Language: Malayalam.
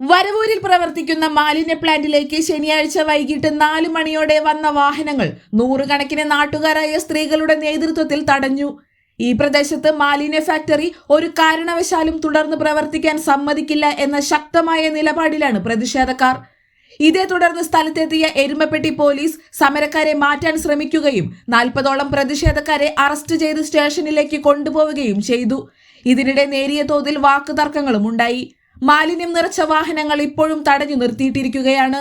വരവൂരിൽ പ്രവർത്തിക്കുന്ന മാലിന്യ പ്ലാന്റിലേക്ക് ശനിയാഴ്ച വൈകിട്ട് നാല് മണിയോടെ വന്ന വാഹനങ്ങൾ നൂറുകണക്കിന് നാട്ടുകാരായ സ്ത്രീകളുടെ നേതൃത്വത്തിൽ തടഞ്ഞു. ഈ പ്രദേശത്ത് മാലിന്യ ഫാക്ടറി ഒരു കാരണവശാലും തുടർന്ന് പ്രവർത്തിക്കാൻ സമ്മതിക്കില്ല എന്ന ശക്തമായ നിലപാടിലാണ് പ്രതിഷേധക്കാർ. ഇതേ തുടർന്ന് സ്ഥലത്തെത്തിയ എരുമപ്പെട്ടി പോലീസ് സമരക്കാരെ മാറ്റാൻ ശ്രമിക്കുകയും നാൽപ്പതോളം പ്രതിഷേധക്കാരെ അറസ്റ്റ് ചെയ്ത് സ്റ്റേഷനിലേക്ക് കൊണ്ടുപോവുകയും ചെയ്തു. ഇതിനിടെ നേരിയ തോതിൽ വാക്കുതർക്കങ്ങളും ഉണ്ടായി. മാലിന്യം നിറച്ച വാഹനങ്ങൾ ഇപ്പോഴും തടഞ്ഞു നിർത്തിയിട്ടിരിക്കുകയാണ്